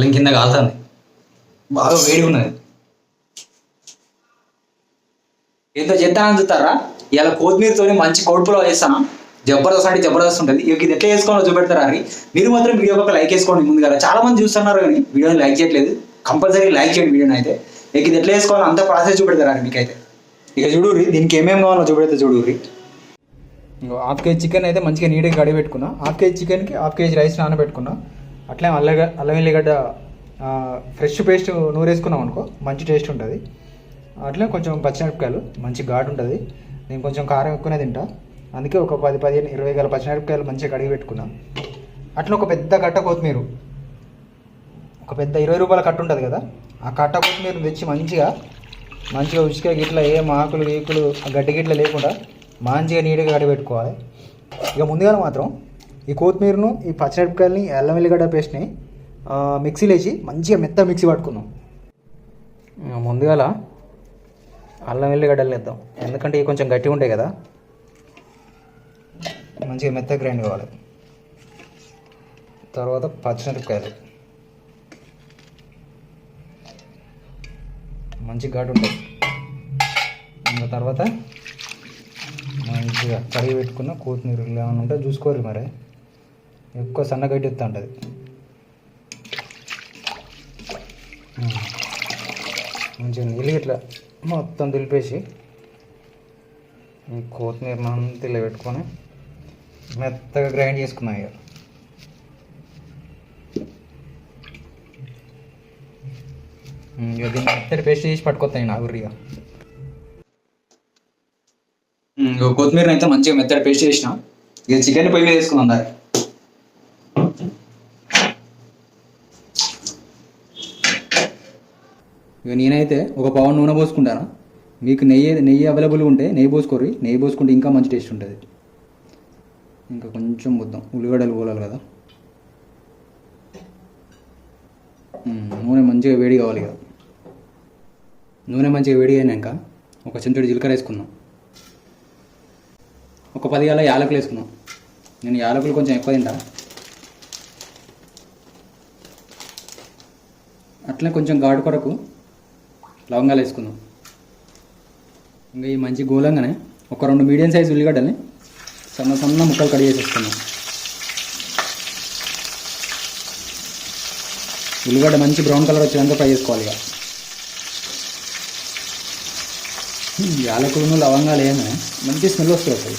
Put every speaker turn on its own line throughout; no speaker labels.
మళ్ళీ కింద కాలుతుంది. బాగా వేడి ఉన్నది. ఏందో చేస్తానని చూస్తారా ఇలా కొత్తిమీరతో మంచి కోడిపులో వేస్తాను జబర్దస్త్ అంటే జబర్దస్త్ ఉంటుంది. ఇక ఇది ఎట్లా వేసుకోవాలో చూపెడతారా అని మీరు మాత్రం వీడియో ఒక లైక్ వేసుకోండి ముందుగా చాలా మంది చూస్తున్నారు కానీ వీడియోని లైక్ చేయట్లేదు. కంపల్సరీ లైక్ చేయండి వీడియోని అయితే. ఇక ఇది ఎట్లా వేసుకోవాలో అంత ప్రాసెస్ చూపెడతారా మీకైతే? ఇక చూడుర్రి దీనికి ఏమేమి కావాలో చూపెడితే చూడుర్రి ఇంకో హాఫ్ కేజీ చికెన్ అయితే మంచిగా నీట్గా కడిగి పెట్టుకున్నా. హాఫ్ కేజీ చికెన్కి హాఫ్ కేజీ రైస్ నానబెట్టుకున్నా. అట్లే అల్లగ అల్లం ఎల్లిగడ్డ ఫ్రెష్ పేస్ట్ నూరేసుకున్నాం అనుకో మంచి టేస్ట్ ఉంటుంది. అట్లే కొంచెం పచ్చిమిరపకాయలు మంచి ఘాటు ఉంటుంది. నేను కొంచెం కారం ఎక్కువనే తింటా. అందుకే ఒక పది పదిహేను ఇరవై గల పచ్చిమిరపకాయలు మంచిగా కడిగి పెట్టుకున్నా అట్లా ఒక పెద్ద కట్ట కొత్తిమీర ఒక పెద్ద ఇరవై రూపాయల కట్ట ఉంటుంది కదా ఆ కట్ట కొత్తిమీర తెచ్చి మంచిగా మంచిగా ఉచిక గిట్ల ఏం ఆకులు గీకులు గడ్డి గిట్ల లేకుండా మంచిగా నీట్గా కడిగి పెట్టుకోవాలి. ఇక ముందుగా మాత్రం ఈ కొత్తిమీరను ఈ పచ్చిమిరపకాయలని అల్లం వెల్లిగడ్డ పేస్ట్ని మిక్సీలో వేసి మంచిగా మెత్త మిక్సీ పట్టుకుందాం. ముందుగా అల్లం వెల్లిగడ్డలు వేద్దాం. ఎందుకంటే ఇవి కొంచెం గట్టిగా ఉంటాయి కదా. మంచిగా మెత్త గ్రైండ్ కావాలి. తర్వాత పచ్చిమిరపకాయలు. మంచి ఘాటు ఉంటుంది ఇంకా తర్వాత మంచిగా కడిగి పెట్టుకున్న కొత్తిమీర ఏమైనా ఉంటే చూసుకోరు మరి. ఎక్కువ సన్నగడ్డి ఉంటుంది. మంచిగా నీళ్ళు ఇట్లా మొత్తం దులిపేసి ఈ కొత్తిమీర అంతా ఇలా పెట్టుకొని మెత్తగా గ్రైండ్ చేసుకున్నాం ఇక. దీన్ని మెత్తడి పేస్ట్ చేసి పట్టుకొస్తాను నా గురిగా కొత్తిమీర అయితే మంచిగా మెత్తడి పేస్ట్ చేసిన. ఇక చికెన్ పొయ్యి మీద వేసుకున్నాం దారి ఇక నేనైతే ఒక పవన్ నూనె పోసుకుంటాను. మీకు నెయ్యి నెయ్యి అవైలబుల్గా ఉంటే నెయ్యి పోసుకోరు నెయ్యి పోసుకుంటే ఇంకా మంచి టేస్ట్ ఉంటుంది. ఇంకా కొంచెం పోద్దాం ఉల్లిగడ్డలు పోలాలి కదా. నూనె మంచిగా వేడి కావాలి కదా నూనె మంచిగా వేడి అయినాక ఒక చెంచుడు జీలకర్ర వేసుకుందాం. ఒక పది గల యాలకులు వేసుకుందాం. నేను యాలకులు కొంచెం ఎక్కువ తింటాను అట్లనే కొంచెం ఘాటు కొరకు లవంగాలు వేసుకుందాం. ఇంకా ఈ మంచి గోలంగానే ఒక రెండు మీడియం సైజ్ ఉల్లిగడ్డల్ని సన్న సన్న ముక్కలు కట్ వేసేసుకుందాం ఉల్లిగడ్డ మంచి బ్రౌన్ కలర్ వచ్చేదాకా ఫ్రై చేసుకోవాలి ఇక. యాలకులను లవంగాలు ఏమని మంచి స్మెల్ వస్తుంది అసలు.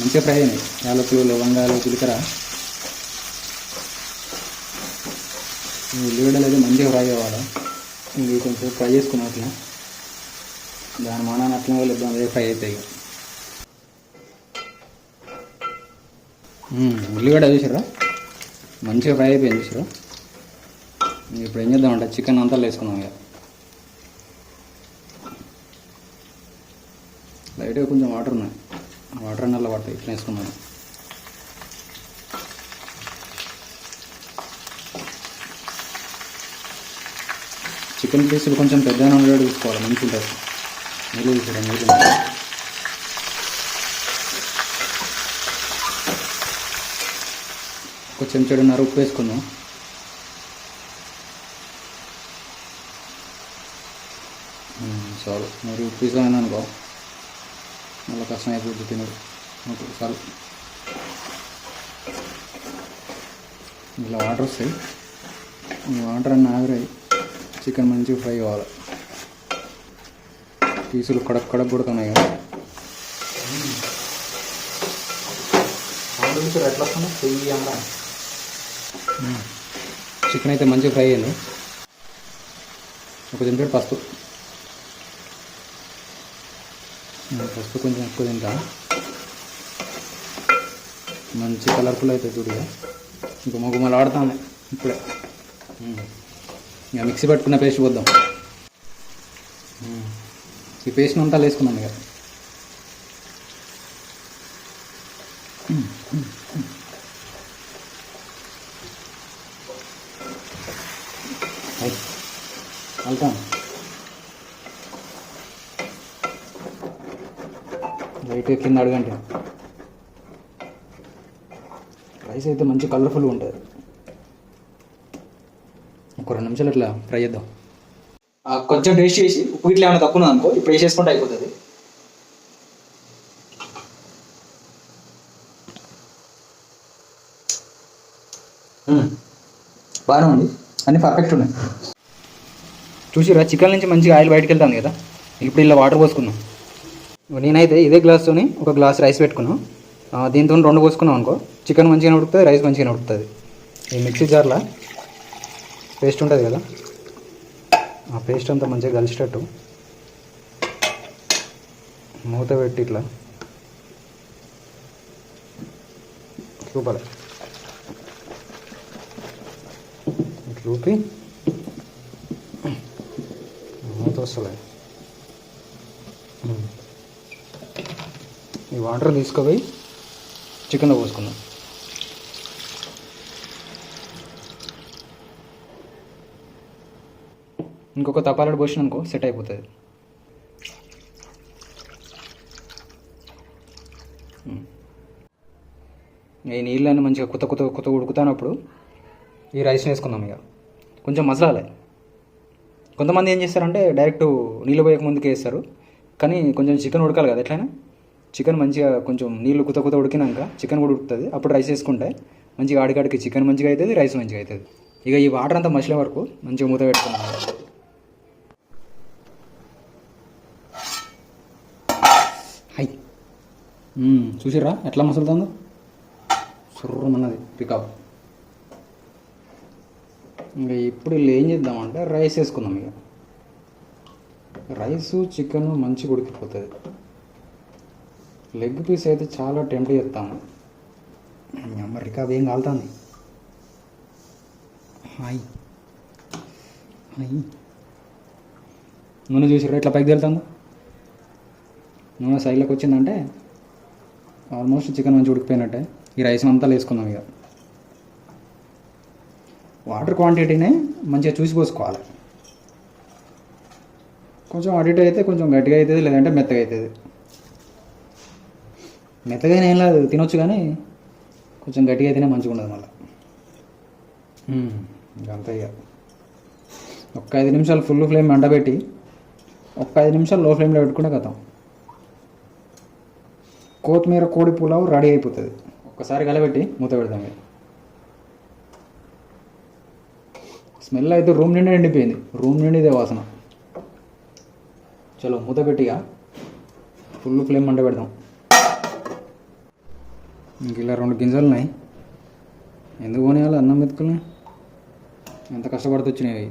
మంచిగా ఫ్రై అయినాయి. యాలకులు లవంగాలు జీలకర్ర. ఈ ఉల్లిగడ్డలు అయితే మంచిగా ఫ్రై అవ్వాలి ఇంక కొంచెం ఫ్రై చేసుకున్నాం అట్లా. దాని మానాన్ని అట్లా వదిలేద్దాం అదే ఫ్రై అవుతాయి ఉల్లిగడ్డ చూసారా మంచిగా ఫ్రై అయిపోయింది చూసారా ఇప్పుడు ఏం చేద్దామంటే చికెన్ అంతా వేసుకున్నాం ఇక. లైట్గా కొంచెం వాటర్ ఉన్నాయి. వాటర్ నల్ల పడతాయి ఇట్లా వేసుకున్నాను చికెన్ పీసులు కొంచెం పెద్దగా ఉండేటట్టు తీసుకోవాలి మంచి ఉంటుంది. మీరు చూసారా మీరు ఒక చెంచాడున్నర ఉప్పు వేసుకుందాం. చాలు. మరి ఉప్పు వేసాను అనుకో మళ్ళీ కష్టం అయిపోద్ది తినడు ఓకే చాలు. ఇలా వాటర్ వస్తాయి. వాటర్ అన్న ఆవిరాయి చికెన్ మంచిగా ఫ్రై కావాలి. పీసులు కడక్ కడక్ కొడుతున్నాయి. కదా ఎట్లా వస్తుందో? చికెన్ అయితే మంచిగా ఫ్రై అయింది. ఒక చెంచాడు పసుపు. పసుపు కొంచెం ఎక్కువ తింటా. మంచి కలర్ఫుల్ అవుతుంది చూడు ఇక. ఇంకా మొగ్గుమలు ఆడుతాను ఇప్పుడే. ఇక మిక్సీ పట్టుకున్న పేస్ట్ పోద్దాం. ఈ పేస్ట్ని అంతా వేసుకున్నాం ఇక. వెళ్తాం లైట్ కింద అడగండి రైస్ అయితే మంచి కలర్ఫుల్గా ఉంటుంది. ఒక రెండు నిమిషాలు ఇట్లా ఫ్రై చేద్దాం. కొంచెం టేస్ట్ చేసి ఉప్పు ఇట్లా ఏమైనా తక్కువ అనుకో ఇప్పుడు వేసేసుకుంటే అయిపోతుంది. బాగానే ఉంది. అన్నీ పర్ఫెక్ట్ ఉన్నాయి. చూసిరా చికెన్ నుంచి మంచిగా ఆయిల్ బయటకు వెళ్తాను కదా. ఇప్పుడు ఇలా వాటర్ పోసుకున్నాం నేనైతే ఇదే గ్లాస్తోని ఒక గ్లాస్ రైస్ పెట్టుకున్నాం. దీంతో రెండు పోసుకున్నాం అనుకో చికెన్ మంచిగా ఉడుకుతుంది రైస్ మంచిగా ఉడుకుతుంది. ఈ మిక్సీ జార్లో పేస్ట్ ఉంటుంది కదా? ఆ పేస్ట్ అంతా మంచిగా కలిసేటట్టు మూత పెట్టి ఇట్లా. చూపాలి చూపి మూత వస్తుంది. ఈ వాటర్ తీసుకుపోయి చికెన్లో పోసుకుందాం. ఇంకొక తపాలాడు పోసిన అనుకో సెట్ అయిపోతుంది. ఈ నీళ్ళని మంచిగా కొత్త కొత్త కొత్త ఉడుకుతానప్పుడు ఈ రైస్ వేసుకుందాం ఇక. కొంచెం మసాలాలే. కొంతమంది ఏం చేస్తారంటే డైరెక్ట్ నీళ్ళు పోయక ముందుకే వేస్తారు. కానీ కొంచెం చికెన్ ఉడకాలి కదా ఎట్లయినా? చికెన్ మంచిగా కొంచెం నీళ్ళు కుత కుత ఉడికినాక చికెన్ కూడా ఉడుకుతుంది. అప్పుడు రైస్ వేసుకుంటే మంచిగా ఆడికాడికి చికెన్ మంచిగా అవుతుంది రైస్ మంచిగా అవుతుంది ఇక ఈ వాటర్ అంతా మసిలే వరకు మంచిగా మూత పెట్టుకున్నాం హై మ్మ్, చూసిర్రా? ఎట్లా మసులుతుందో? సుర్రమన్నది. పికప్ ఇంకా ఇప్పుడు వీళ్ళు ఏం చేద్దామంటే రైస్ వేసుకుందాం ఇక. రైసు చికెన్ మంచిగా ఉడికిపోతుంది. లెగ్ పీస్ అయితే చాలా టెంప్ట్ చేస్తాము. అమ్మ రికాబ్ ఏం కాలుతుంది? హాయ్. హాయ్. నూనె చూసిరా ఇట్లా పైకి వెళ్తుందో నూనె సైడ్లోకి వచ్చిందంటే ఆల్మోస్ట్ చికెన్ మంచి ఉడికిపోయినట్టే. ఈ రైస్ అంతా వేసుకుందాం ఇక. వాటర్ క్వాంటిటీనే మంచిగా చూసి పోసుకోవాలి. కొంచెం అడిట్ అయితే కొంచెం గట్టిగా అవుతుంది లేదంటే మెత్తగా అవుతుంది. మెత్తగా ఏం లేదు తినొచ్చు కానీ కొంచెం గట్టిగా అయితేనే మంచిగా ఉండదు మళ్ళీ. అంతే ఇక. ఒక్క ఐదు నిమిషాలు ఫుల్ ఫ్లేమ్ ఎండబెట్టి ఒక్క ఐదు నిమిషాలు లో ఫ్లేమ్లో పెట్టుకుంటే కదా కొత్తిమీర కోడి పులావ్ రెడీ అయిపోతుంది. ఒక్కసారి కలబెట్టి మూత పెడదాం. స్మెల్ అయితే రూమ్ నిండా నిండిపోయింది రూమ్ నిండిదే వాసన. చలో మూత పెట్టిగా ఫుల్ ఫ్లేమ్ మంట పెడదాం. ఇంక ఇలా రెండు గింజలు ఉన్నాయి. ఎందుకు కొనేయాలి? అన్నం మెతుకులు ఎంత కష్టపడుతూ వచ్చినాయి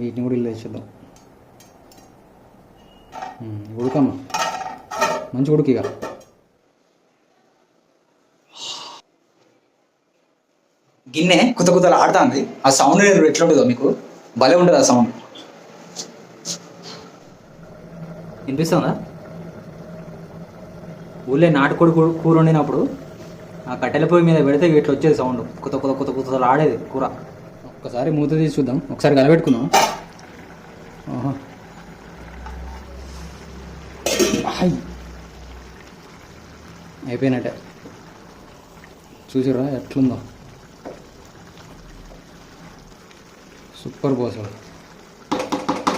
వీటిని కూడా ఇల్లు వేసేద్దాం ఉడకమ్మా. మంచి ఉడికిగా గిన్నె కుత కుతలు ఆడుతుంది. ఆ సౌండ్ ఎట్లుంటుందో మీకు? భలే ఉంటుంది ఆ సౌండ్ వినిపిస్తుందా? ఊళ్ళో నాటుకోడి కూర వండినప్పుడు ఆ కట్టెల పొయ్యి మీద పెడితే ఇట్లా వచ్చేది సౌండ్ కుత కుత కుత కుత ఆడేది కూర. ఒక్కసారి మూత తీసి చూద్దాం. ఒకసారి కలబెట్టుకుందాం. ఆహా. అయిపోయినట్టే. చూసిరా ఎట్లుందో. సూపర్ పోసాడు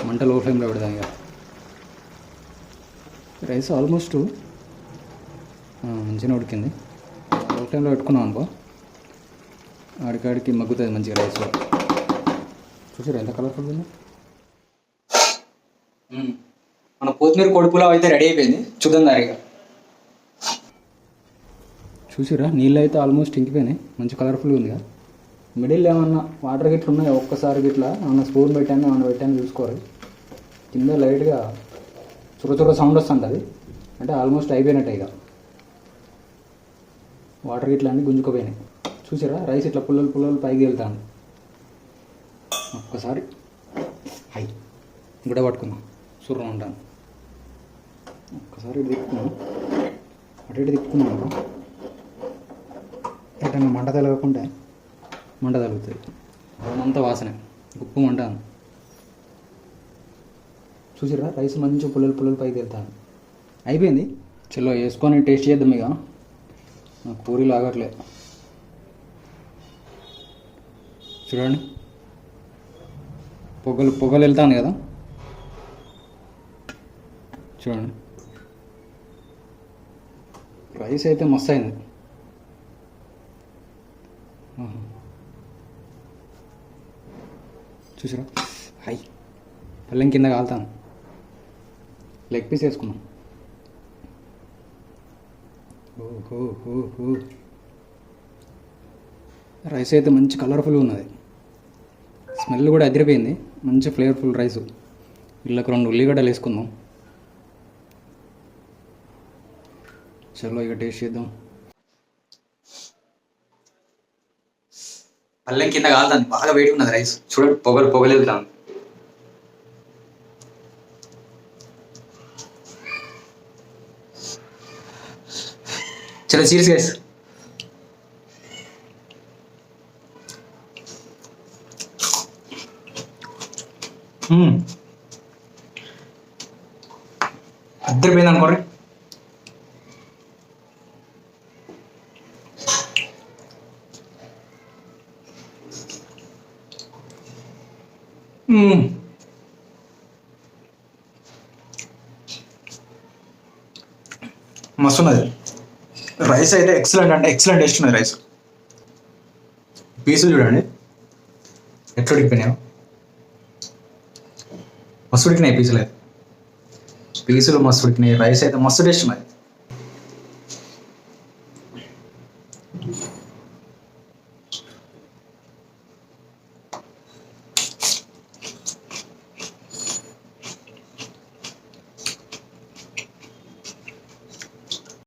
మంట లో ఫ్లేమ్లో పెడదాం ఇక. రైస్ ఆల్మోస్ట్ మంచిగా ఉడికింది. లో ఫ్లేమ్లో పెట్టుకున్నాం అనుకో ఆడికాడికి మగ్గుతుంది మంచిగా రైస్. చూసారా ఎంత కలర్ఫుల్ ఉంది. మన కొత్తిమీర కోడి అయితే రెడీ అయిపోయింది. చూద్దాం దారిగా. చూసిరా నీళ్ళు అయితే ఆల్మోస్ట్ ఇంకిపోయినాయి. మంచి కలర్ఫుల్గా ఉందిగా. మిడిల్ ఏమన్నా వాటర్ గిట్ల ఉన్నాయి? ఒక్కసారి గిట్లా ఏమన్నా స్పూన్ పెట్టాను ఏమన్నా పెట్టాను చూసుకోరు కింద లైట్గా చుర సౌండ్ సౌండ్ అది. అంటే ఆల్మోస్ట్ అయిపోయినట్టే ఇక. వాటర్ గిట్ల అన్నీ గుంజుకుపోయినాయి. చూసారా రైస్ ఇట్లా పుల్లలు పుల్లలు పైకి వెళ్తాను ఒక్కసారి. హై. గుడ పట్టుకుందాం. సుర్రం ఉంటాను. ఒక్కసారి ఇటు అటు ఇటు తిప్పుకున్నాం ఎటన్నా మంట తగలకుంటే మంట తగులుతుంది అదంతా వాసన. ఉప్పు మంట చూసిరా రైస్ మంచి పుల్లలు పుల్లలు పైకి వెళ్తాను అయిపోయింది? చలో వేసుకొని టేస్ట్ చేద్దాం ఇక. నాకు పూరీలు ఆగట్లే చూడండి. పొగలు పొగలు వెళ్తాను కదా? చూడండి. రైస్ అయితే మస్తు అయింది. చూసారా? హై. పల్లెం కింద కాలుతాను. లెగ్ పీస్ వేసుకున్నాం ఓ హో హో హో రైస్ అయితే మంచి కలర్ఫుల్ ఉన్నది. స్మెల్ కూడా అదిరిపోయింది. మంచి ఫ్లేవర్ఫుల్ రైస్ వీళ్ళకి రెండు ఉల్లిగడ్డలు వేసుకుందాం. చలో ఇక టేస్ట్ చేద్దాం. పల్లెం కింద కాలుతుంది బాగా వేడి ఉన్నది రైస్ చూడండి పొగలు పొగలు వెళ్తాను చలో సీరియస్ గైస్ అద్దరిపోయింది అనుకోండి Hmm. మస్తు ఉన్నది రైస్ అయితే ఎక్సలెంట్ అంటే ఎక్సలెంట్ టేస్ట్ ఉన్నది రైస్ పీసులు చూడండి. ఎట్లా ఉడికిపోయినాయో. మస్తు ఉడికినాయి పీసులు అయితే. పీసులు మస్తు ఉడికినాయి. రైస్ అయితే మస్తు టేస్ట్ ఉన్నది.